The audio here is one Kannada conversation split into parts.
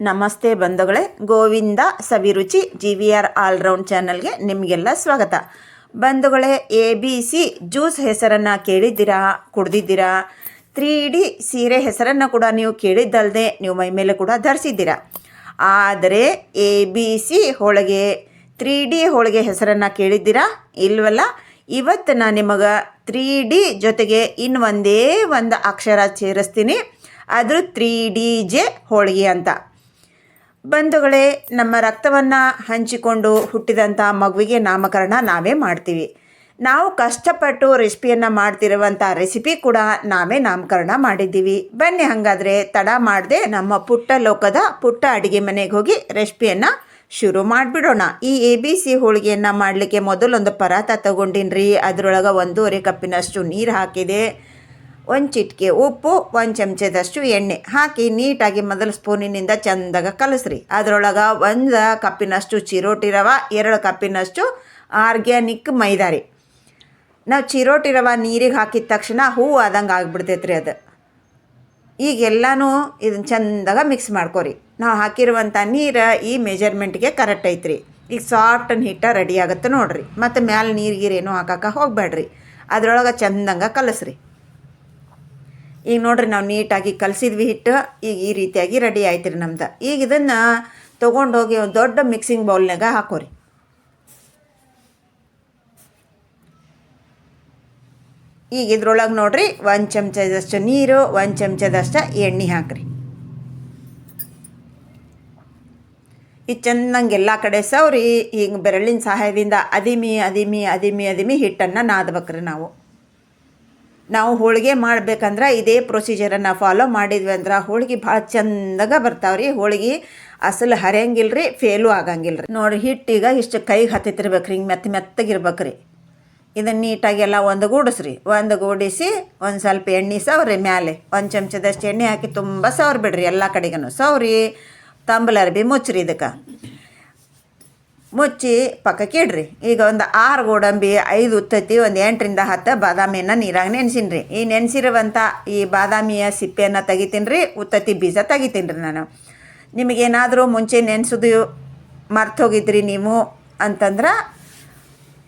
ನಮಸ್ತೆ ಬಂಧುಗಳೇ, Govinda Saviruchi G V R all round ಚಾನಲ್ಗೆ ನಿಮಗೆಲ್ಲ ಸ್ವಾಗತ. ಬಂಧುಗಳೇ, ಎ ಬಿ ಸಿ ಜ್ಯೂಸ್ ಹೆಸರನ್ನು ಕೇಳಿದ್ದೀರಾ, ಕುಡ್ದಿದ್ದೀರಾ? ತ್ರೀ ಡಿ ಸೀರೆ ಹೆಸರನ್ನು ಕೂಡ ನೀವು ಕೇಳಿದ್ದಲ್ಲದೆ ನೀವು ಮೈ ಮೇಲೆ ಕೂಡ ಧರಿಸಿದ್ದೀರಾ? ಆದರೆ, A B C holige, three D ಹೋಳಿಗೆ ಹೆಸರನ್ನು ಕೇಳಿದ್ದೀರಾ? ಇಲ್ವಲ್ಲ, ಇವತ್ತು ನಾನು ನಿಮಗೆ ತ್ರೀ ಡಿ ಜೊತೆಗೆ ಇನ್ನು ಒಂದೇ ಒಂದು ಅಕ್ಷರ ಸೇರಿಸ್ತೀನಿ. ಅದು ತ್ರೀ ಡಿ ಜೆ ಹೋಳಿಗೆ ಅಂತ. ಬಂಧುಗಳೇ, ನಮ್ಮ ರಕ್ತವನ್ನು ಹಂಚಿಕೊಂಡು ಹುಟ್ಟಿದಂಥ ಮಗುವಿಗೆ ನಾಮಕರಣ ನಾವೇ ಮಾಡ್ತೀವಿ. ನಾವು ಕಷ್ಟಪಟ್ಟು ರೆಸಿಪಿಯನ್ನು ಮಾಡ್ತಿರುವಂಥ ರೆಸಿಪಿ ಕೂಡ ನಾವೇ ನಾಮಕರಣ ಮಾಡಿದ್ದೀವಿ. ಬನ್ನಿ ಹಾಗಾದರೆ ತಡ ಮಾಡದೆ ನಮ್ಮ ಪುಟ್ಟ ಲೋಕದ ಪುಟ್ಟ ಅಡುಗೆ ಮನೆಗೆ ಹೋಗಿ ರೆಸಿಪಿಯನ್ನು ಶುರು ಮಾಡಿಬಿಡೋಣ. ಈ ಎ ಬಿ ಸಿ ಹೋಳಿಗೆಯನ್ನು ಮಾಡಲಿಕ್ಕೆ ಮೊದಲೊಂದು ಪರಾತ ತಗೊಂಡಿನ್ರಿ. ಅದರೊಳಗೆ ಒಂದೂವರೆ ಕಪ್ಪಿನಷ್ಟು ನೀರು ಹಾಕಿದೆ. ಒಂದು ಚಿಟಿಕೆ ಉಪ್ಪು, ಒಂದು ಚಮಚದಷ್ಟು ಎಣ್ಣೆ ಹಾಕಿ ನೀಟಾಗಿ ಮೊದಲು ಸ್ಪೂನಿನಿಂದ ಚಂದಾಗ ಕಲಸ್ರಿ. ಅದರೊಳಗೆ ಒಂದು ಕಪ್ಪಿನಷ್ಟು ಚಿರೋಟಿ ರವ, ಎರಡು ಕಪ್ಪಿನಷ್ಟು ಆರ್ಗ್ಯಾನಿಕ್ ಮೈದಾರಿ. ನಾವು ಚಿರೋಟಿ ರವ ನೀರಿಗೆ ಹಾಕಿದ ತಕ್ಷಣ ಹೂವು ಆದಂಗೆ ಆಗಿಬಿಡ್ತೈತ್ರಿ ಅದು. ಈಗೆಲ್ಲನೂ ಇದನ್ನು ಚಂದಾಗ ಮಿಕ್ಸ್ ಮಾಡ್ಕೋರಿ. ನಾವು ಹಾಕಿರುವಂಥ ನೀರು ಈ ಮೆಜರ್ಮೆಂಟ್ಗೆ ಕರೆಕ್ಟ್ ಐತ್ರಿ. ಈಗ ಸಾಫ್ಟ್ ಹಿಟ್ಟ ರೆಡಿ ಆಗುತ್ತೆ ನೋಡ್ರಿ. ಮತ್ತು ಮ್ಯಾಲೆ ನೀರು ಗೀರೇನು ಹಾಕಕ್ಕೆ ಹೋಗಬೇಡ್ರಿ ಅದರೊಳಗೆ ಚಂದಂಗ ಕಲಸ್ರಿ. ಈಗ ನೋಡ್ರಿ ನಾವು ನೀಟಾಗಿ ಕಲಸಿದ್ವಿ ಹಿಟ್ಟು, ಈಗ ಈ ರೀತಿಯಾಗಿ ರೆಡಿ ಆಯ್ತು ರೀ ನಮ್ದು. ಈಗ ಇದನ್ನು ತೊಗೊಂಡೋಗಿ ಒಂದು ದೊಡ್ಡ ಮಿಕ್ಸಿಂಗ್ ಬೌಲ್ನಾಗ ಹಾಕೋರಿ. ಈಗ ಇದ್ರೊಳಗೆ ನೋಡ್ರಿ ಒಂದು ಚಮಚದಷ್ಟು ನೀರು, ಒಂದು ಚಮಚದಷ್ಟು ಎಣ್ಣೆ ಹಾಕ್ರಿ. ಈ ಚೆನ್ನಾಗಿ ಎಲ್ಲ ಕಡೆ ಸವ್ರಿ, ಈಗ ಬೆರಳಿನ ಸಹಾಯದಿಂದ ಅದಿಮಿ ಅದಿಮಿ ಅದಿಮಿ ಅದಿಮಿ ಹಿಟ್ಟನ್ನು ನಾದ್ಬೇಕ್ರಿ ನಾವು. ನಾವು ಹೋಳಿಗೆ ಮಾಡ್ಬೇಕಂದ್ರೆ ಇದೇ ಪ್ರೊಸೀಜರನ್ನು ಫಾಲೋ ಮಾಡಿದ್ವಿ ಅಂದ್ರೆ ಹೋಳಿಗೆ ಭಾಳ ಚಂದಾಗ ಬರ್ತಾವ್ರಿ. ಹೋಳಿಗೆ ಅಸಲು ಹರಿಯಂಗಿಲ್ಲ ರೀ ಫೇಲು ಆಗಂಗಿಲ್ಲ ರೀ ನೋಡಿ ಈಗ ಇಷ್ಟು ಕೈಗೆ ಹತ್ತಿತಿರ್ಬೇಕು ರೀ ಹಿಂಗೆ ಮೆತ್ತ ಮೆತ್ತಗಿರ್ಬೇಕು ರೀ ಇದನ್ನು ನೀಟಾಗಿ ಎಲ್ಲ ಒಂದು ಗೂಡಿಸ್ರಿ. ಒಂದು ಗೂಡಿಸಿ ಒಂದು ಸ್ವಲ್ಪ ಎಣ್ಣೆ ಸವ್ರಿ ಮ್ಯಾಲೆ. ಒಂದು ಚಮಚದಷ್ಟು ಎಣ್ಣೆ ಹಾಕಿ ತುಂಬ ಸವ್ರಿ ಬಿಡ್ರಿ ಎಲ್ಲ ಕಡೆಗೂ ಸವ್ರಿ, ತಂಬಲರ್ ಬಿ ಮುಚ್ಚ್ರಿ ಇದಕ್ಕೆ. ಮುಚ್ಚಿ ಪಕ್ಕಕ್ಕೆ ಇಡ್ರಿ ಈಗ ಒಂದು ಆರು ಗೋಡಂಬಿ, ಐದು ಉತ್ತತ್ತಿ ಒಂದು ಎಂಟರಿಂದ ಹತ್ತು ಬಾದಾಮಿಯನ್ನು ನೀರಾಗ ನೆನೆಸಿನ್ರಿ. ಈ ನೆನೆಸಿರುವಂಥ ಈ ಬಾದಾಮಿಯ ಸಿಪ್ಪೆಯನ್ನು ತೆಗಿತೀನಿ ರೀ ಉತ್ತತ್ತಿ ಬೀಜ ತೆಗಿತೀನಿ ರೀ ನಾನು. ನಿಮಗೇನಾದರೂ ಮುಂಚೆ ನೆನೆಸೋದು ಮರ್ತು ಹೋಗಿದ್ರಿ ನೀವು ಅಂತಂದ್ರೆ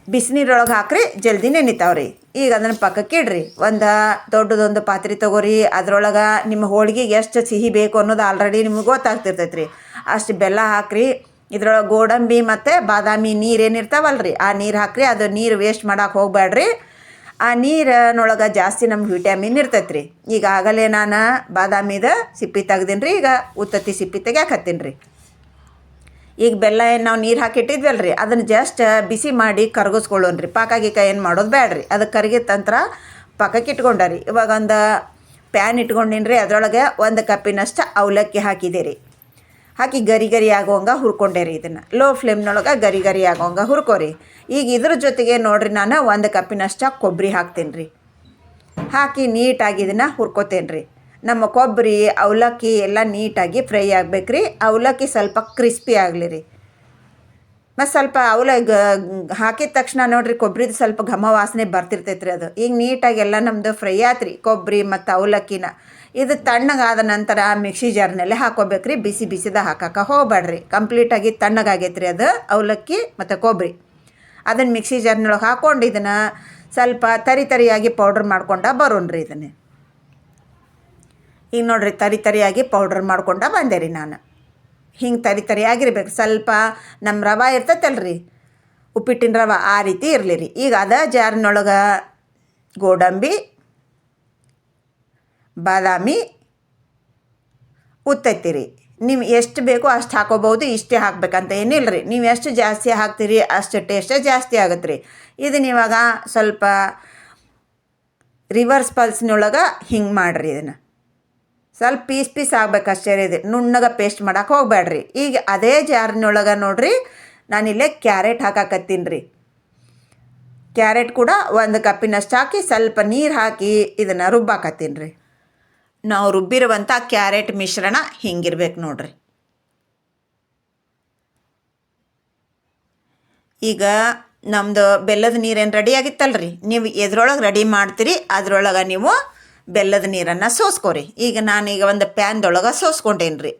ಬಿಸಿನೀರೊಳಗೆ ಹಾಕ್ರಿ, ಜಲ್ದಿ ನೆನಿತಾವ್ರಿ. ಈಗ ಅದನ್ನು ಪಕ್ಕಕ್ಕೆ ಇಡ್ರಿ ಒಂದು ದೊಡ್ಡದೊಂದು ಪಾತ್ರೆ ತೊಗೋರಿ, ಅದರೊಳಗೆ ನಿಮ್ಮ ಹೋಳಿಗೆಗೆ ಎಷ್ಟು ಸಿಹಿ ಬೇಕು ಅನ್ನೋದು ಆಲ್ರೆಡಿ ನಿಮ್ಗೆ ಗೊತ್ತಾಗ್ತಿರ್ತೈತೆ ರೀ ಅಷ್ಟು ಬೆಲ್ಲ ಹಾಕ್ರಿ ಇದ್ರೊಳಗೆ ಗೋಡಂಬಿ ಮತ್ತು ಬಾದಾಮಿ ನೀರು ಏನಿರ್ತಾವಲ್ಲ ಆ ನೀರು ಹಾಕ್ರಿ, ಅದು ನೀರು ವೇಸ್ಟ್ ಮಾಡೋಕೆ ಹೋಗಬೇಡ್ರಿ ಆ ನೀರಿನೊಳಗೆ ಜಾಸ್ತಿ ನಮ್ಗೆ ವಿಟ್ಯಾಮಿನ್ ಇರ್ತೈತೆ ರೀ ಈಗ ಆಗಲೇ ನಾನು ಬಾದಾಮಿದ ಸಿಪ್ಪಿ ತೆಗ್ದೀನಿ ರೀ ಈಗ ಉತ್ತತ್ತಿ ಸಿಪ್ಪಿ ತೆಗ್ಯಾಕೆ ಹತ್ತೀನಿ ರೀ ಈಗ ಬೆಲ್ಲ ಏನು ನಾವು ನೀರು ಹಾಕಿಟ್ಟಿದ್ವಲ್ಲ ರೀ ಅದನ್ನು ಜಸ್ಟ್ ಬಿಸಿ ಮಾಡಿ ಕರ್ಗಿಸ್ಕೊಳ್ಳೋಣ ರೀ ಪಾಕ ಗೀಕ ಏನು ಮಾಡೋದು ಬೇಡ್ರಿ ಅದು ಕರಗಿದ ತಂತ್ರ ಪಾಕಕ್ಕೆ ರೀ ಇವಾಗ ಒಂದು ಪ್ಯಾನ್ ಇಟ್ಕೊಂಡಿನಿ ರೀ ಅದರೊಳಗೆ ಒಂದು ಕಪ್ಪಿನಷ್ಟು ಅವಲಕ್ಕಿ ಹಾಕಿದೆ ರೀ ಹಾಕಿ ಗರಿ ಗರಿ ಆಗೋಂಗೆ ಹುರ್ಕೊಂಡೆ ರೀ ಇದನ್ನು. ಲೋ ಫ್ಲೇಮ್ನೊಳಗೆ ಗರಿ ಗರಿ ಆಗೋಂಗೆ ಹುರ್ಕೋರಿ. ಈಗ ಇದ್ರ ಜೊತೆಗೆ ನೋಡ್ರಿ ನಾನು ಒಂದು ಕಪ್ಪಿನಷ್ಟು ಕೊಬ್ಬರಿ ಹಾಕ್ತೀನಿ ರೀ. ಹಾಕಿ ನೀಟಾಗಿ ಇದನ್ನು ಹುರ್ಕೋತೇನೆ ರೀ. ನಮ್ಮ ಕೊಬ್ಬರಿ ಅವಲಕ್ಕಿ ಎಲ್ಲ ನೀಟಾಗಿ ಫ್ರೈ ಆಗ್ಬೇಕು ರೀ. ಅವಲಕ್ಕಿ ಸ್ವಲ್ಪ ಕ್ರಿಸ್ಪಿ ಆಗಲಿ ರೀ. ಮತ್ತು ಸ್ವಲ್ಪ ಅವಲ ಹಾಕಿದ ತಕ್ಷಣ ನೋಡ್ರಿ ಕೊಬ್ಬರಿದು ಸ್ವಲ್ಪ ಘಮ ವಾಸನೆ ಬರ್ತಿರ್ತೈತೆ ರೀ ಅದು. ಈಗ ನೀಟಾಗಿ ಎಲ್ಲ ನಮ್ಮದು ಫ್ರೈ ಆತ್ರಿ ಕೊಬ್ಬರಿ ಮತ್ತು ಅವಲಕ್ಕಿನ. ಇದು ತಣ್ಣಗಾದ ನಂತರ ಮಿಕ್ಸಿ ಜಾರ್ನಲ್ಲಿ ಹಾಕೋಬೇಕ್ರಿ. ಬಿಸಿ ಬಿಸಿದ ಹಾಕಕ್ಕೆ ಹೋಗಬೇಡ್ರಿ. ಕಂಪ್ಲೀಟಾಗಿ ತಣ್ಣಗಾಗೈತ್ರಿ ಅದು ಅವಲಕ್ಕಿ ಮತ್ತು ಕೊಬ್ಬರಿ ಅದನ್ನು ಮಿಕ್ಸಿ ಜಾರ್ನೊಳಗೆ ಹಾಕ್ಕೊಂಡು ಇದನ್ನು ಸ್ವಲ್ಪ ತರಿ ತರಿಯಾಗಿ ಪೌಡ್ರ್ ಮಾಡ್ಕೊಂಡ ಬರೋಣ್ರಿ ಇದನ್ನೇ. ಈಗ ನೋಡ್ರಿ ತರಿ ತರಿಯಾಗಿ ಪೌಡ್ರ್ ಮಾಡ್ಕೊಂಡ ಬಂದೆ ರೀ ನಾನು. ಹಿಂಗೆ ತರಿ ತರಿಯಾಗಿರ್ಬೇಕು. ಸ್ವಲ್ಪ ನಮ್ಮ ರವೆ ಇರ್ತೈತಲ್ರಿ. ಉಪ್ಪಿಟ್ಟಿನ ರವೆ ಆ ರೀತಿ ಇರಲಿ ರೀ ಈಗ ಅದ ಜಾರ್ನೊಳಗೆ ಗೋಡಂಬಿ ಬಾದಾಮಿ ಉತ್ತೈತಿ ರೀ ನೀವು ಎಷ್ಟು ಬೇಕೋ ಅಷ್ಟು ಹಾಕೋಬೋದು ಇಷ್ಟೇ ಹಾಕ್ಬೇಕಂತ ಏನಿಲ್ಲ ರೀ ನೀವು ಎಷ್ಟು ಜಾಸ್ತಿ ಹಾಕ್ತೀರಿ, ಅಷ್ಟು ಟೇಸ್ಟೇ ಜಾಸ್ತಿ ಆಗುತ್ತೆ ರೀ ಇದನ್ನ ಇವಾಗ ಸ್ವಲ್ಪ ರಿವರ್ಸ್ ಪಲ್ಸ್ನೊಳಗೆ ಹಿಂಗೆ ಮಾಡಿರಿ ಇದನ್ನು. ಸ್ವಲ್ಪ ಪೀಸ್ ಪೀಸ್ ಆಗ್ಬೇಕು ಅಷ್ಟೇ ರೀ ಇದು. ನುಣ್ಣಗೆ ಪೇಸ್ಟ್ ಮಾಡೋಕೆ ಹೋಗಬೇಡ್ರಿ ಈಗ ಅದೇ ಜಾರ್ನೊಳಗೆ ನೋಡ್ರಿ ನಾನಿಲ್ಲೇ ಕ್ಯಾರೆಟ್ ಹಾಕಾಕತ್ತೀನಿ ರೀ. ಕ್ಯಾರೆಟ್ ಕೂಡ ಒಂದು ಕಪ್ಪಿನಷ್ಟು ಹಾಕಿ ಸ್ವಲ್ಪ ನೀರು ಹಾಕಿ ಇದನ್ನು ರುಬ್ಬಾಕತ್ತೀನಿ ರೀ. ನಾವು ರುಬ್ಬಿರುವಂಥ ಕ್ಯಾರೆಟ್ ಮಿಶ್ರಣ ಹಿಂಗಿರ್ಬೇಕು ನೋಡ್ರಿ. ಈಗ ನಮ್ಮದು ಬೆಲ್ಲದ ನೀರೇನು ರೆಡಿ ಆಗಿತ್ತಲ್ರಿ? ನೀವು ಎದ್ರೊಳಗೆ ರೆಡಿ ಮಾಡ್ತೀರಿ, ಅದರೊಳಗೆ ನೀವು ಬೆಲ್ಲದ ನೀರನ್ನು ಸೋಸ್ಕೊರಿ. ಈಗ ನಾನು ಈಗ ಒಂದು ಪ್ಯಾನ್ದೊಳಗೆ ಸೋಸ್ಕೊಂಡೇನಿ ರೀ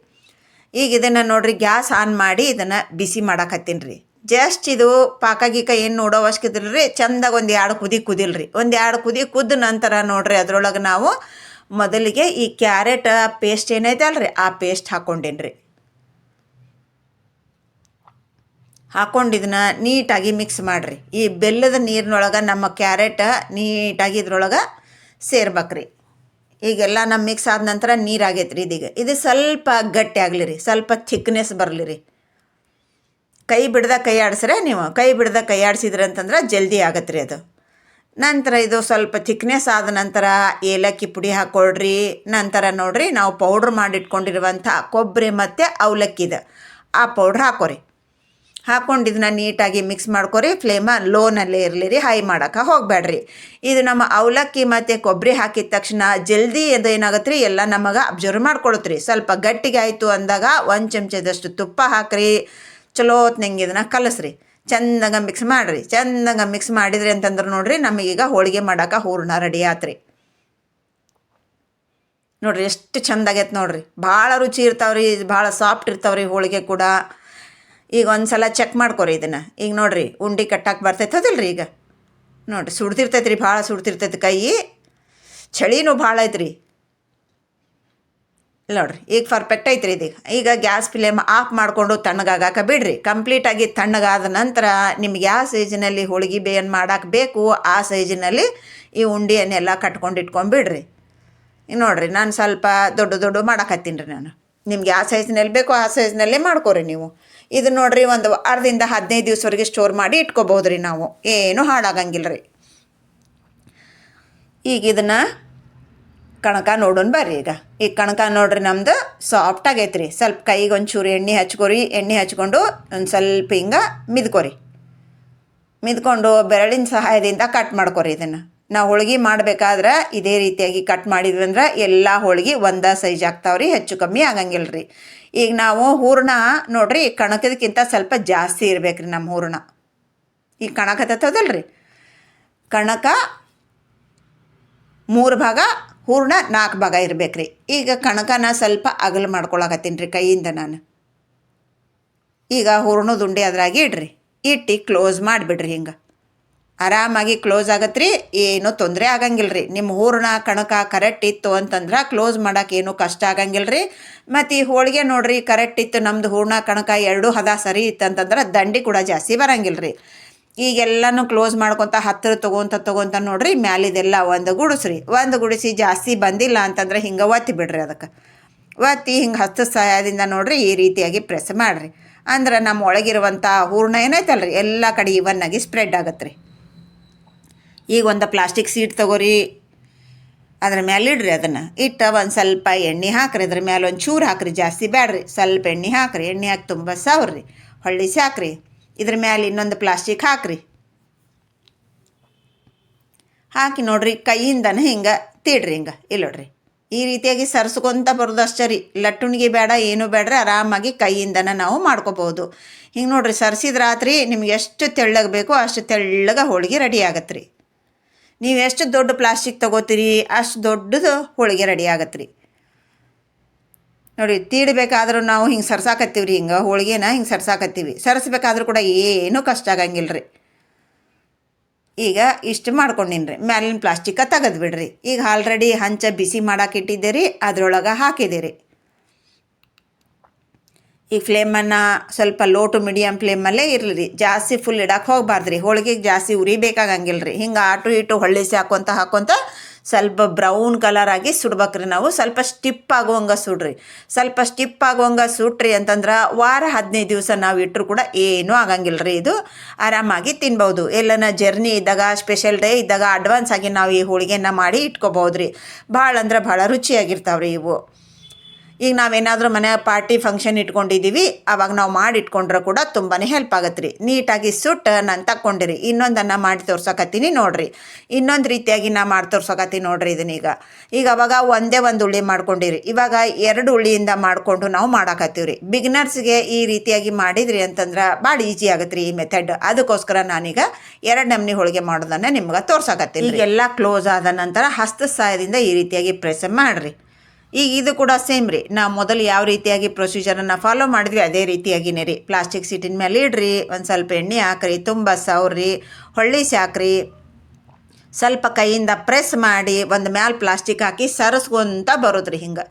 ಈಗ ಇದನ್ನು ನೋಡ್ರಿ, ಗ್ಯಾಸ್ ಆನ್ ಮಾಡಿ ಇದನ್ನು ಬಿಸಿ ಮಾಡಾಕತ್ತೀನಿ ರೀ ಜಸ್ಟ್ ಇದು ಪಾಕ ಗೀಕ ಏನು ನೋಡೋ ಅವಶ್ಯಕತೆ ರೀ ಚಂದಾಗ ಒಂದು ಎರಡು ಕುದಿ ಕುದಿಲ್ರಿ. ಒಂದು ಎರಡು ಕುದಿ ಕುದ್ದ ನಂತರ ನೋಡ್ರಿ ಅದರೊಳಗೆ ನಾವು ಮೊದಲಿಗೆ ಈ ಕ್ಯಾರೆಟ್ ಪೇಸ್ಟ್ ಏನೈತೆ ಅಲ್ರಿ? ಆ ಪೇಸ್ಟ್ ಹಾಕ್ಕೊಂಡೇನ್ರಿ ಹಾಕೊಂಡು ನೀಟಾಗಿ ಮಿಕ್ಸ್ ಮಾಡಿರಿ. ಈ ಬೆಲ್ಲದ ನೀರಿನೊಳಗೆ ನಮ್ಮ ಕ್ಯಾರೆಟ್ ನೀಟಾಗಿ ಇದ್ರೊಳಗೆ ಸೇರ್ಬೇಕ್ರಿ. ಈಗೆಲ್ಲ ನಮ್ಮ ಮಿಕ್ಸ್ ಆದ ನಂತರ ನೀರಾಗೈತೆ ರೀ ಇದೀಗ. ಇದು ಸ್ವಲ್ಪ ಗಟ್ಟಿ ಆಗಲಿ ರೀ, ಸ್ವಲ್ಪ ಥಿಕ್ನೆಸ್ ಬರಲಿ ರೀ. ಕೈ ಬಿಡ್ದ ಕೈ ಆಡಿಸ್ರೆ ನೀವು, ಕೈ ಬಿಡ್ದ ಕೈ ಆಡಿಸಿದ್ರಿ ಅಂತಂದ್ರೆ ಜಲ್ದಿ ಆಗತ್ತೆ ರೀ ಅದು. ನಂತರ ಇದು ಸ್ವಲ್ಪ ಥಿಕ್ನೆಸ್ ಆದ ನಂತರ ಏಲಕ್ಕಿ ಪುಡಿ ಹಾಕ್ಕೊಳ್ರಿ ನಂತರ ನೋಡ್ರಿ ನಾವು ಪೌಡ್ರ್ ಮಾಡಿಟ್ಕೊಂಡಿರುವಂಥ ಕೊಬ್ಬರಿ ಮತ್ತು ಅವಲಕ್ಕಿದು ಆ ಪೌಡ್ರ್ ಹಾಕೋರಿ. ಹಾಕ್ಕೊಂಡು ಇದನ್ನ ನೀಟಾಗಿ ಮಿಕ್ಸ್ ಮಾಡ್ಕೊರಿ. ಫ್ಲೇಮ ಲೋನಲ್ಲೇ ಇರಲಿ ರೀ ಹೈ ಮಾಡೋಕೆ ಹೋಗಬೇಡ್ರಿ ಇದು ನಮ್ಮ ಅವಲಕ್ಕಿ ಮತ್ತು ಕೊಬ್ಬರಿ ಹಾಕಿದ ತಕ್ಷಣ ಜಲ್ದಿ ಅದು ಏನಾಗುತ್ತೆ ರೀ ಎಲ್ಲ ನಮಗೆ ಅಬ್ಸರ್ವ್ ಮಾಡ್ಕೊಳತ್ರಿ. ಸ್ವಲ್ಪ ಗಟ್ಟಿಗೆ ಆಯಿತು ಅಂದಾಗ ಒಂದು ಚಮಚದಷ್ಟು ತುಪ್ಪ ಹಾಕ್ರಿ. ಚಲೋ ಹೊತ್ನಂಗೆ ಇದನ್ನು ಕಲಸ್ರಿ. ಚಂದಾಗ ಮಿಕ್ಸ್ ಮಾಡಿರಿ. ಚಂದಾಗ ಮಿಕ್ಸ್ ಮಾಡಿದ್ರಿ ಅಂತಂದ್ರೆ ನೋಡ್ರಿ ನಮಗೀಗ ಹೋಳಿಗೆ ಮಾಡೋಕೆ ಹೂರ್ಣ ರೆಡಿ ಆತ್ರಿ. ನೋಡ್ರಿ ಎಷ್ಟು ಚಂದ ಆಗೈತೆ ನೋಡ್ರಿ. ಭಾಳ ರುಚಿ ಇರ್ತಾವ್ರಿ, ಭಾಳ ಸಾಫ್ಟ್ ಇರ್ತಾವ್ರಿ ಹೋಳಿಗೆ ಕೂಡ. ಈಗ ಒಂದು ಸಲ ಚೆಕ್ ಮಾಡ್ಕೊರಿ ಇದನ್ನು. ಈಗ ನೋಡ್ರಿ ಉಂಡೆ ಕಟ್ಟಕ್ಕೆ ಬರ್ತೈತದಿಲ್ರಿ ಈಗ. ನೋಡ್ರಿ ಸುಡ್ತಿರ್ತೈತೆ ರೀ ಭಾಳ ಸುಡ್ತಿರ್ತೈತೆ ಕೈ ಚಳಿನೂ ಭಾಳ ಐತ್ರಿ. ನೋಡ್ರಿ, ಈಗ ಪರ್ಫೆಕ್ಟ್ ಐತ್ರಿ ಇದೀಗ. ಈಗ ಗ್ಯಾಸ್ ಫ್ಲೇಮ್ ಆಫ್ ಮಾಡಿಕೊಂಡು ತಣ್ಣಗಾಗಾಕ ಬಿಡ್ರಿ. ಕಂಪ್ಲೀಟಾಗಿ ತಣ್ಣಗಾದ ನಂತರ ನಿಮ್ಗೆ ಯಾವ ಸೈಜಿನಲ್ಲಿ ಹೋಳಿಗೆ ಬೇಯನ್ ಮಾಡಕ್ಕೆ ಬೇಕು, ಆ ಸೈಜಿನಲ್ಲಿ ಈ ಉಂಡಿಯನ್ನೆಲ್ಲ ಕಟ್ಕೊಂಡು ಇಟ್ಕೊಂಡ್ಬಿಡ್ರಿ. ನೋಡ್ರಿ, ನಾನು ಸ್ವಲ್ಪ ದೊಡ್ಡ ದೊಡ್ಡ ಮಾಡಕ್ಕತ್ತೀನಿ ರೀ ನಾನು. ನಿಮ್ಗೆ ಯಾವ ಸೈಜ್ನಲ್ಲಿ ಬೇಕೋ, ಆ ಸೈಜ್ನಲ್ಲೇ ಮಾಡ್ಕೋರಿ ನೀವು. ಇದು ನೋಡ್ರಿ ಒಂದು ವಾರದಿಂದ ಹದಿನೈದು ದಿವ್ಸವರೆಗೆ ಸ್ಟೋರ್ ಮಾಡಿ ಇಟ್ಕೋಬಹುದು ರೀ ನಾವು. ಏನೂ ಹಾಳಾಗಂಗಿಲ್ಲ ರೀ ಈಗ ಇದನ್ನು ಕಣಕ ನೋಡೋಣ ಬರ್ರಿ ಈಗ. ಈ ಕಣಕ ನೋಡ್ರಿ ನಮ್ದು ಸಾಫ್ಟ್ ಆಗೈತೆ ರೀ ಸ್ವಲ್ಪ ಕೈಗೆ ಒಂಚೂರು ಎಣ್ಣೆ ಹಚ್ಕೊರಿ. ಎಣ್ಣೆ ಹಚ್ಕೊಂಡು ಒಂದು ಸ್ವಲ್ಪ ಹಿಂಗೆ ಮಿದ್ಕೊರಿ. ಮಿದ್ಕೊಂಡು ಬೆರಳಿನ ಸಹಾಯದಿಂದ ಕಟ್ ಮಾಡ್ಕೊರಿ ಇದನ್ನು. ನಾವು ಹೋಳಿಗೆ ಮಾಡಬೇಕಾದ್ರೆ ಇದೇ ರೀತಿಯಾಗಿ ಕಟ್ ಮಾಡಿದ್ವಿ ಅಂದ್ರೆ ಎಲ್ಲ ಹೋಳಿಗೆ ಒಂದೇ ಸೈಜ್ ಆಗ್ತಾವ್ರಿ, ಹೆಚ್ಚು ಕಮ್ಮಿ ಆಗಂಗಿಲ್ಲ ರೀ ಈಗ ನಾವು ಹೂರ್ಣ ನೋಡ್ರಿ, ಕಣಕದಕ್ಕಿಂತ ಸ್ವಲ್ಪ ಜಾಸ್ತಿ ಇರ್ಬೇಕು ನಮ್ಮ ಹೂರ್ಣ. ಈಗ ಕಣಕ ರೀ ಕಣಕ ಮೂರು ಭಾಗ ಹೂರ್ಣ ನಾಲ್ಕು ಭಾಗ ಇರಬೇಕ್ರಿ. ಈಗ ಕಣಕನ ಸ್ವಲ್ಪ ಅಗಲು ಮಾಡ್ಕೊಳಕತ್ತೀನಿ ರೀ ಕೈಯಿಂದ ನಾನು. ಈಗ ಹೂರ್ಣದ ಉಂಡೆ ಅದ್ರಾಗೆ ಇಡ್ರಿ. ಇಟ್ಟು ಕ್ಲೋಸ್ ಮಾಡಿಬಿಡ್ರಿ ಹಿಂಗೆ. ಆರಾಮಾಗಿ ಕ್ಲೋಸ್ ಆಗತ್ತೆ ರೀ ಏನೂ ತೊಂದರೆ ಆಗಂಗಿಲ್ಲ ರೀ ನಿಮ್ಮ ಹೂರ್ಣ, ಕಣಕ ಕರೆಕ್ಟ್ ಇತ್ತು ಅಂತಂದ್ರೆ ಕ್ಲೋಸ್ ಮಾಡೋಕೆ ಏನೂ ಕಷ್ಟ ಆಗಂಗಿಲ್ಲ ರೀ ಮತ್ತು ಈ ಹೋಳಿಗೆ ನೋಡಿರಿ ಕರೆಕ್ಟ್ ಇತ್ತು. ನಮ್ಮದು ಹೂರ್ಣ, ಕಣಕ ಎರಡೂ ಹದ ಸರಿ ಇತ್ತು ಅಂತಂದ್ರೆ ದಂಡಿ ಕೂಡ ಜಾಸ್ತಿ ಬರಂಗಿಲ್ಲ ರೀ ಈಗೆಲ್ಲನೂ ಕ್ಲೋಸ್ ಮಾಡ್ಕೊತ ಹತ್ತಿರ ತೊಗೊಂತ ತೊಗೊಂತ ನೋಡ್ರಿ ಮ್ಯಾಲಿದೆಲ್ಲ ಒಂದು ಗುಡಿಸ್ರಿ. ಒಂದು ಗುಡಿಸಿ ಜಾಸ್ತಿ ಬಂದಿಲ್ಲ ಅಂತಂದ್ರೆ ಹಿಂಗೆ ಒತ್ತಿ ಬಿಡ್ರಿ ಅದಕ್ಕೆ. ಒತ್ತಿ ಹಿಂಗೆ ಹಸ್ತ ಸಹಾಯದಿಂದ ನೋಡ್ರಿ ಈ ರೀತಿಯಾಗಿ ಪ್ರೆಸ್ ಮಾಡಿರಿ. ಅಂದ್ರೆ ನಮ್ಮ ಒಳಗಿರುವಂಥ ಹೂರ್ಣ ಏನೈತಲ್ರಿ? ಎಲ್ಲ ಕಡೆ ಇವನ್ನಾಗಿ ಸ್ಪ್ರೆಡ್ ಆಗತ್ತೆ ರೀ ಈಗ ಒಂದು ಪ್ಲಾಸ್ಟಿಕ್ ಸೀಟ್ ತಗೋರಿ. ಅದ್ರ ಮೇಲೆ ಇಡ್ರಿ ಅದನ್ನು. ಇಟ್ಟು ಒಂದು ಸ್ವಲ್ಪ ಎಣ್ಣೆ ಹಾಕ್ರಿ. ಅದ್ರ ಮೇಲೆ ಒಂದು ಚೂರು ಹಾಕ್ರಿ. ಜಾಸ್ತಿ ಬ್ಯಾಡ್ರಿ. ಸ್ವಲ್ಪ ಎಣ್ಣೆ ಹಾಕ್ರಿ. ಎಣ್ಣೆ ಹಾಕಿ ತುಂಬ ಸಾವ್ರಿ. ಹೊಳ್ಳಿ ಹಾಕ್ರಿ ಇದ್ರ ಮೇಲೆ ಇನ್ನೊಂದು ಪ್ಲಾಸ್ಟಿಕ್ ಹಾಕ್ರಿ. ಹಾಕಿ ನೋಡ್ರಿ, ಕೈಯಿಂದನೇ ಹಿಂಗೆ ತೀಡ್ರಿ ಹಿಂಗೆ ಇಲ್ಲಿ ನೋಡ್ರಿ. ಈ ರೀತಿಯಾಗಿ ಸರಿಸ್ಕೊಂತ ಬರೋದು ಅಷ್ಟೇ ರೀ. ಲಟ್ಟುಣಿಗೆ ಬೇಡ, ಏನು ಬೇಡ್ರಿ ಆರಾಮಾಗಿ ಕೈಯಿಂದನೇ ನಾವು ಮಾಡ್ಕೋಬೋದು ಹಿಂಗೆ ನೋಡ್ರಿ ಸರಿಸಿದ್ರಾತ್ರಿ ನಿಮ್ಗೆ ಎಷ್ಟು ತೆಳ್ಳಗೆ ಬೇಕೋ ಅಷ್ಟು ತೆಳ್ಳಗೆ ಹೋಳಿಗೆ ರೆಡಿ ಆಗತ್ತೆ ರೀ ನೀವು ಎಷ್ಟು ದೊಡ್ಡ ಪ್ಲಾಸ್ಟಿಕ್ ತೊಗೋತೀರಿ, ಅಷ್ಟು ದೊಡ್ಡದು ಹೋಳಿಗೆ ರೆಡಿ ಆಗತ್ತೆ ರೀ ನೋಡಿ, ತೀಡಬೇಕಾದ್ರೂ ನಾವು ಹಿಂಗೆ ಸರ್ಸಾಕತ್ತೀವಿ ರೀ ಹಿಂಗೆ ಹೋಳಿಗೆನ ಹಿಂಗೆ ಸರ್ಸಾಕತ್ತೀವಿ. ಸರಿಸ್ಬೇಕಾದ್ರೂ ಕೂಡ ಏನೂ ಕಷ್ಟ ಆಗಂಗಿಲ್ಲ ರೀ ಈಗ ಇಷ್ಟು ಮಾಡ್ಕೊಂಡಿನಿ ರೀ ಮ್ಯಾಲಿನ ಪ್ಲಾಸ್ಟಿಕ್ಕ ತೆಗೆದು ಬಿಡ್ರಿ ಈಗ ಆಲ್ರೆಡಿ ಹಂಚ ಬಿಸಿ ಇಟ್ಟಿದ್ದೆ ರೀ ಅದ್ರೊಳಗೆ ಹಾಕಿದೆ ಈ ಫ್ಲೇಮನ್ನು ಸ್ವಲ್ಪ ಲೋ ಟು ಮೀಡಿಯಮ್ ಫ್ಲೇಮಲ್ಲೇ ಇರಲಿ. ರೀ ಜಾಸ್ತಿ ಫುಲ್ ಇಡಕ್ಕೆ ಹೋಗಬಾರ್ದು ರೀ ಹೋಳಿಗೆಗೆ ಜಾಸ್ತಿ ಉರಿಬೇಕಾಗಂಗಿಲ್ಲ ರೀ ಹಿಂಗೆ ಆಟು ಇಟ್ಟು ಹೊಳ್ಳಿಸಿ ಹಾಕೊತ ಹಾಕ್ಕೊಂತ ಸ್ವಲ್ಪ ಬ್ರೌನ್ ಕಲರ್ ಆಗಿ ಸುಡ್ಬೇಕ್ರಿ ನಾವು. ಸ್ವಲ್ಪ ಸ್ಟಿಪ್ ಆಗುವಂಗೆ ಸುಡ್ರಿ. ಸ್ವಲ್ಪ ಸ್ಟಿಪ್ ಆಗುವಂಗೆ ಸುಟ್ರಿ ಅಂತಂದ್ರೆ ವಾರ ಹದಿನೈದು ದಿವಸ ನಾವು ಇಟ್ಟರು ಕೂಡ ಏನೂ ಆಗಂಗಿಲ್ಲ ರೀ ಇದು. ಆರಾಮಾಗಿ ತಿನ್ಬೋದು. ಎಲ್ಲನ ಜರ್ನಿ ಇದ್ದಾಗ ಸ್ಪೆಷಲ್ ಡೇ ಇದ್ದಾಗ ಅಡ್ವಾನ್ಸ್ ಆಗಿ ನಾವು ಈ ಹೋಳಿಗೆನ ಮಾಡಿ ಇಟ್ಕೋಬೋದು ರೀ ಭಾಳ ಅಂದ್ರೆ ಭಾಳ ರುಚಿಯಾಗಿರ್ತಾವ್ರಿ ಇವು. ಈಗ ನಾವೇನಾದರೂ ಮನೆ ಪಾರ್ಟಿ ಫಂಕ್ಷನ್ ಇಟ್ಕೊಂಡಿದ್ದೀವಿ ಅವಾಗ ನಾವು ಮಾಡಿ ಇಟ್ಕೊಂಡ್ರೆ ಕೂಡ ತುಂಬಾ ಹೆಲ್ಪ್ ಆಗುತ್ತೆ ರೀ ನೀಟಾಗಿ ಸುಟ್ಟು ನಾನು ತಕ್ಕೊಂಡಿರಿ. ಇನ್ನೊಂದನ್ನು ಮಾಡಿ ತೋರ್ಸೋಕತ್ತೀನಿ ನೋಡಿರಿ. ಇನ್ನೊಂದು ರೀತಿಯಾಗಿ ನಾ ಮಾಡಿ ತೋರ್ಸೋಕತ್ತೀನಿ ನೋಡಿರಿ ಇದನ್ನೀಗ ಈಗ. ಅವಾಗ ಒಂದೇ ಒಂದು ಉಳ್ಳಿ ಮಾಡ್ಕೊಂಡಿರಿ. ಇವಾಗ ಎರಡು ಉಳ್ಳಿಯಿಂದ ಮಾಡಿಕೊಂಡು ನಾವು ಮಾಡಾಕತ್ತೀವಿ ರೀ ಬಿಗ್ನರ್ಸ್ಗೆ ಈ ರೀತಿಯಾಗಿ ಮಾಡಿದ್ರಿ ಅಂತಂದ್ರೆ ಭಾಳ ಈಸಿ ಆಗತ್ತೆ ರೀ ಈ ಮೆಥಡ್ ಅದಕ್ಕೋಸ್ಕರ ನಾನೀಗ ಎರಡು ನಮ್ನಿ ಹೋಳಿಗೆ ಮಾಡೋದನ್ನು ನಿಮ್ಗೆ ತೋರ್ಸಕತ್ತೀನಿ ಎಲ್ಲ ಕ್ಲೋಸ್ ಆದ ನಂತರ ಹಸ್ತ ಸಹಾಯದಿಂದ ಈ ರೀತಿಯಾಗಿ ಪ್ರೆಸ್ ಮಾಡಿರಿ. ಈಗ ಇದು ಕೂಡ ಸೇಮ್ ರೀ. ನಾವು ಮೊದಲು ಯಾವ ರೀತಿಯಾಗಿ ಪ್ರೊಸೀಜರನ್ನು ಫಾಲೋ ಮಾಡಿದ್ವಿ, ಅದೇ ರೀತಿಯಾಗಿನೇ ರೀ. ಪ್ಲಾಸ್ಟಿಕ್ ಸೀಟಿನ ಮೇಲೆ ಇಡ್ರಿ, ಒಂದು ಸ್ವಲ್ಪ ಎಣ್ಣೆ ಹಾಕ್ರಿ, ತುಂಬ ಸವ್ರಿ, ಹೊಳ್ಳಿ ಸಾಕ್ರಿ. ಸ್ವಲ್ಪ ಕೈಯಿಂದ ಪ್ರೆಸ್ ಮಾಡಿ, ಒಂದು ಮ್ಯಾಲ ಪ್ಲಾಸ್ಟಿಕ್ ಹಾಕಿ ಸರಿಸ್ಕೊಂತ ಬರೋದ್ರಿ ಹಿಂಗೆ.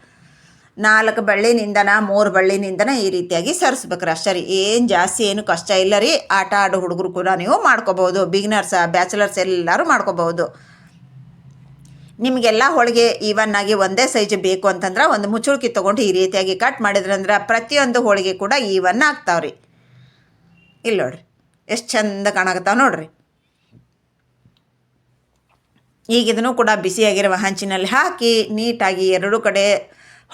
ನಾಲ್ಕು ಬಳ್ಳಿನಿಂದನ, ಮೂರು ಬಳ್ಳಿನಿಂದನ ಈ ರೀತಿಯಾಗಿ ಸರಿಸ್ಬೇಕ್ರಿ ಅಷ್ಟೇ ರೀ. ಏನು ಜಾಸ್ತಿ ಏನು ಕಷ್ಟ ಇಲ್ಲ ರೀ. ಆಟ ಆಡೋ ಹುಡುಗರು ಕೂಡ ನೀವು ಮಾಡ್ಕೋಬೋದು ಬಿಗಿನರ್ಸ ಬ್ಯಾಚುಲರ್ಸ್ ಎಲ್ಲರೂ ಮಾಡ್ಕೋಬೋದು ನಿಮಗೆಲ್ಲ ಹೋಳಿಗೆ ಈವನ್ ಆಗಿ ಒಂದೇ ಸೈಜ್ ಬೇಕು ಅಂತಂದ್ರೆ ಒಂದು ಮುಚ್ಚುಳ್ಕಿ ತೊಗೊಂಡು ಈ ರೀತಿಯಾಗಿ ಕಟ್ ಮಾಡಿದ್ರಂದ್ರೆ ಪ್ರತಿಯೊಂದು ಹೋಳಿಗೆ ಕೂಡ ಈವನ್ ಆಗ್ತಾವ್ರಿ. ಇಲ್ಲ ನೋಡ್ರಿ, ಎಷ್ಟು ಚಂದ ಕಾಣಕತ್ತಾವ ನೋಡ್ರಿ. ಈಗ ಇದನ್ನು ಕೂಡ ಬಿಸಿಯಾಗಿರುವ ಹಂಚಿನಲ್ಲಿ ಹಾಕಿ ನೀಟಾಗಿ ಎರಡೂ ಕಡೆ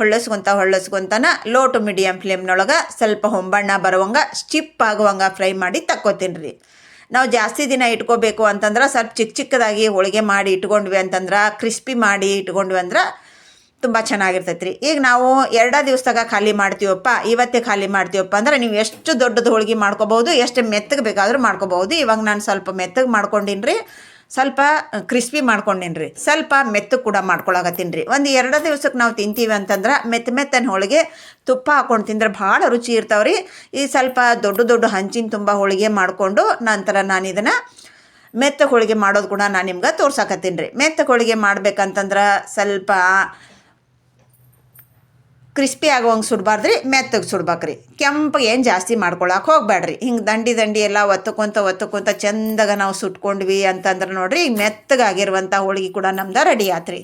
ಹೊಳ್ಳಸ್ಕೊಂತ ಹೊಳ್ಳಸ್ಕೊಂತನ ಲೋ ಟು ಮೀಡಿಯಮ್ ಫ್ಲೇಮ್ನೊಳಗೆ ಸ್ವಲ್ಪ ಹೊಂಬಣ್ಣ ಬರುವಂಗೆ ಸ್ಟಿಪ್ ಆಗುವಂಗೆ ಫ್ರೈ ಮಾಡಿ ತಕ್ಕೋತೀನಿ ರೀ ನಾವು ಜಾಸ್ತಿ ದಿನ ಇಟ್ಕೋಬೇಕು ಅಂತಂದ್ರೆ ಸ್ವಲ್ಪ ಚಿಕ್ಕ ಚಿಕ್ಕದಾಗಿ ಹೋಳಿಗೆ ಮಾಡಿ ಇಟ್ಕೊಂಡ್ವಿ ಅಂತಂದ್ರೆ ಕ್ರಿಸ್ಪಿ ಮಾಡಿ ಇಟ್ಕೊಂಡ್ವಿ ಅಂದ್ರೆ ತುಂಬ ಚೆನ್ನಾಗಿರ್ತೈತೆ ರೀ ಈಗ ನಾವು ಎರಡ ದಿವಸದಾಗ ಖಾಲಿ ಮಾಡ್ತೀವಪ್ಪ, ಇವತ್ತೇ ಖಾಲಿ ಮಾಡ್ತೀವಪ್ಪ ಅಂದ್ರೆ ನೀವು ಎಷ್ಟು ದೊಡ್ಡದು ಹೋಳಿಗೆ ಮಾಡ್ಕೋಬೋದು ಎಷ್ಟು ಮೆತ್ತಗೆ ಬೇಕಾದರೂ ಮಾಡ್ಕೋಬೋದು ಇವಾಗ ನಾನು ಸ್ವಲ್ಪ ಮೆತ್ತಗೆ ಮಾಡ್ಕೊಂಡಿನಿ ರೀ ಸ್ವಲ್ಪ ಕ್ರಿಸ್ಪಿ ಮಾಡ್ಕೊಂಡೇನಿ ರೀ ಸ್ವಲ್ಪ ಮೆತ್ತು ಕೂಡ ಮಾಡ್ಕೊಳಕತ್ತೀನಿ ರೀ ಒಂದು ಎರಡು ದಿವ್ಸಕ್ಕೆ ನಾವು ತಿಂತೀವಿ ಅಂತಂದ್ರೆ ಮೆತ್ತ ಮೆತ್ತನ ಹೋಳಿಗೆ ತುಪ್ಪ ಹಾಕ್ಕೊಂಡು ತಿಂದ್ರೆ ಭಾಳ ರುಚಿ ಇರ್ತಾವೆ ರೀ ಈ ಸ್ವಲ್ಪ ದೊಡ್ಡ ದೊಡ್ಡ ಹಂಚಿನ ತುಂಬ ಹೋಳಿಗೆ ಮಾಡಿಕೊಂಡು ನಂತರ ನಾನು ಇದನ್ನು ಮೆತ್ತ ಹೋಳಿಗೆ ಮಾಡೋದು ಕೂಡ ನಾನು ನಿಮ್ಗೆ ತೋರ್ಸಾಕತ್ತೀನಿ ರೀ ಮೆತ್ತ ಹೋಳಿಗೆ ಮಾಡ್ಬೇಕಂತಂದ್ರೆ ಸ್ವಲ್ಪ ಕ್ರಿಸ್ಪಿ ಆಗುವಂಗೆ ಸುಡಬಾರ್ದು ರೀ ಮೆತ್ತಗೆ ಸುಡ್ಬೇಕ್ರಿ. ಕೆಂಪಗೆ ಏನು ಜಾಸ್ತಿ ಮಾಡ್ಕೊಳಕ್ಕೆ ಹೋಗ್ಬೇಡ್ರಿ ಹಿಂಗೆ ದಂಡಿ ದಂಡಿ ಎಲ್ಲ ಒತ್ತಕೊಂತ ಒತ್ತಕೊಂತ ಚಂದಾಗ ನಾವು ಸುಟ್ಕೊಂಡ್ವಿ ಅಂತಂದ್ರೆ ನೋಡ್ರಿ, ಈಗ ಮೆತ್ತಗಾಗಿರುವಂಥ ಹೋಳಿಗೆ ಕೂಡ ನಮ್ದು ರೆಡಿ ಆತ್ರಿ.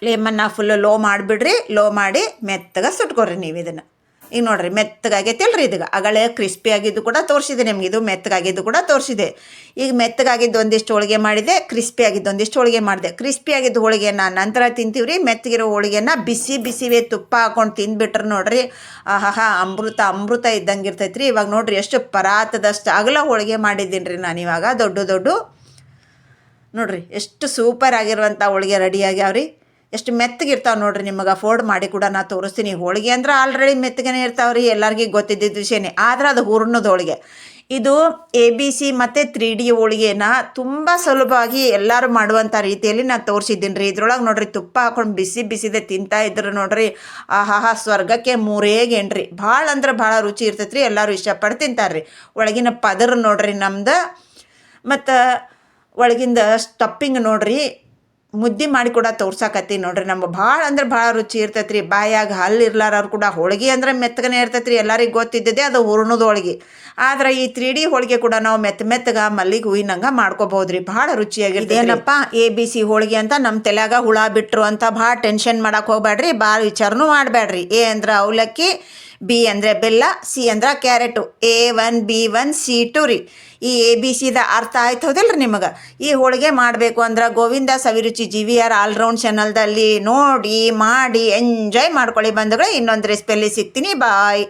ಫ್ಲೇಮನ್ನು ಫುಲ್ಲು ಲೋ ಮಾಡಿಬಿಡ್ರಿ ಲೋ ಮಾಡಿ ಮೆತ್ತಗೆ ಸುಟ್ಕೊರಿ ನೀವು ಇದನ್ನು. ಈಗ ನೋಡ್ರಿ, ಮೆತ್ತಗಾಗೈತಿಲ್ರಿ ಇದೀಗ. ಅಗಳೇ ಕ್ರಿಸ್ಪಿ ಆಗಿದ್ದು ಕೂಡ ತೋರಿಸಿದೆ ನಿಮ್ಗೆ. ಇದು ಮೆತ್ತಗಾಗಿದ್ದು ಕೂಡ ತೋರಿಸಿದೆ. ಈಗ ಮೆತ್ತಗಾಗಿದ್ದು ಒಂದಿಷ್ಟು ಹೋಳಿಗೆ ಮಾಡಿದೆ ಕ್ರಿಸ್ಪಿ ಆಗಿದ್ದು ಒಂದಿಷ್ಟು ಹೋಳಿಗೆ ಮಾಡಿದೆ. ಕ್ರಿಸ್ಪಿ ಆಗಿದ್ದು ಹೋಳಿಗೆನ ನಂತರ ತಿಂತೀವಿ ರೀ ಮೆತ್ತಗಿರೋ ಹೋಳಿಗೆನ ಬಿಸಿ ಬಿಸಿವೇ ತುಪ್ಪ ಹಾಕೊಂಡು ತಿಂದ್ಬಿಟ್ರೆ ನೋಡ್ರಿ ಆಹಾ ಅಮೃತ ಅಮೃತ ಇದ್ದಂಗೆ ಇರ್ತೈತೆ ರೀ ಇವಾಗ ನೋಡ್ರಿ ಎಷ್ಟು ಪರಾತದಷ್ಟು ಅಗಲ ಹೋಳಿಗೆ ಮಾಡಿದ್ದೀನಿ ರೀ ನಾನು ಇವಾಗ. ದೊಡ್ಡ ದೊಡ್ಡ, ನೋಡ್ರಿ, ಎಷ್ಟು ಸೂಪರ್ ಆಗಿರುವಂಥ ಹೋಳಿಗೆ ರೆಡಿ ಆಗ್ಯಾವ್ರಿ. ಎಷ್ಟು ಮೆತ್ತಗಿರ್ತಾವೆ ನೋಡ್ರಿ ನಿಮಗೆ ಅಫೋರ್ಡ್ ಮಾಡಿ ಕೂಡ ನಾ ತೋರಿಸ್ತೀನಿ. ಹೋಳಿಗೆ ಅಂದ್ರೆ ಆಲ್ರೆಡಿ ಮೆತ್ತಗನೇ ಇರ್ತಾವೆ ರೀ ಎಲ್ಲರಿಗೂ ಗೊತ್ತಿದ್ದಿದ್ದ ವಿಷಯನೇ. ಆದ್ರೆ ಅದು ಹೂರ್ಣದ ಹೋಳಿಗೆ. ಇದು ಎ ಬಿ ಸಿ ಮತ್ತು ತ್ರೀ ಡಿ ಹೋಳಿಗೆನ ತುಂಬ ಸುಲಭವಾಗಿ ಎಲ್ಲರೂ ಮಾಡುವಂಥ ರೀತಿಯಲ್ಲಿ ನಾನು ತೋರಿಸಿದ್ದೀನಿ ರೀ ಇದ್ರೊಳಗೆ ನೋಡ್ರಿ ತುಪ್ಪ ಹಾಕೊಂಡು ಬಿಸಿ ಬಿಸಿದೆ ತಿಂತಾ ಇದ್ರು ನೋಡ್ರಿ, ಆಹಾಹಾ, ಸ್ವರ್ಗಕ್ಕೆ ಮೂರೇ ಗೇಣ್ರಿ ಭಾಳ ಅಂದ್ರೆ ಭಾಳ ರುಚಿ ಇರ್ತೈತೆ ಎಲ್ಲರೂ ಇಷ್ಟಪಟ್ಟು ತಿಂತಾರೆ ರೀ ಒಳಗಿನ ಪದರ್ ನೋಡ್ರಿ ನಮ್ದು. ಮತ್ತು ಒಳಗಿಂದ ಸ್ಟಪ್ಪಿಂಗ್ ನೋಡ್ರಿ ಮುದ್ದೆ ಮಾಡಿ ಕೂಡ ತೋರ್ಸಾಕತ್ತಿ ನೋಡ್ರಿ ನಮ್ಗೆ ಭಾಳ ಅಂದ್ರೆ ಭಾಳ ರುಚಿ ಇರ್ತೈತ್ರಿ. ಬಾಯಾಗ ಹಲ್ಲು ಇರ್ಲಾರವ್ರು ಕೂಡ ಹೋಳಿಗೆ ಅಂದ್ರೆ ಮೆತ್ತಗನೇ ಇರ್ತೈತ್ರಿ. ಎಲ್ಲರಿಗೆ ಗೊತ್ತಿದ್ದದೆ ಅದು ಹೂರ್ಣದ ಹೋಳಿಗೆ. ಆದ್ರೆ ಈ ತ್ರೀ ಡಿ ಹೋಳಿಗೆ ಕೂಡ ನಾವು ಮೆತ್ತ ಮೆತ್ತಗ ಮಲ್ಲಿಗೆ ಹೂವಿನಂಗೆ ಮಾಡ್ಕೋಬಹುದ್ರಿ. ಭಾಳ ರುಚಿಯಾಗಿರ್ತದೆ ಏನಪ್ಪ ಎ ಬಿ ಸಿ ಹೋಳಿಗೆ ಅಂತ ನಮ್ಮ ತಲೆಯಾಗ ಹುಳ ಬಿಟ್ರು ಅಂತ ಭಾಳ ಟೆನ್ಷನ್ ಮಾಡಕ್ಕೆ ಹೋಗ್ಬೇಡ್ರಿ ಭಾಳ ವಿಚಾರನೂ ಮಾಡಬೇಡ್ರಿ ಏ ಅಂದ್ರೆ ಅವಲಕ್ಕಿ ಬಿ ಅಂದರೆ ಬೆಲ್ಲ, ಸಿ ಅಂದ್ರೆ carrot. A one, B one, C two ರೀ. ಈ ಎ, ಬಿ ಸಿದ ಅರ್ಥ ಆಯ್ತು ಹೌದಲ್ರಿ ನಿಮಗೆ? ಈ ಹೋಳಿಗೆ ಮಾಡಬೇಕು ಅಂದ್ರೆ Govinda Saviruchi G V R all round ಚಾನಲ್ದಲ್ಲಿ ನೋಡಿ, ಮಾಡಿ ಎಂಜಾಯ್ ಮಾಡ್ಕೊಳ್ಳಿ ಬಂಧುಗಳೇ. ಇನ್ನೊಂದು ರೆಸಿಪಿಯಲ್ಲಿ ಸಿಗ್ತೀನಿ. ಬಾಯ್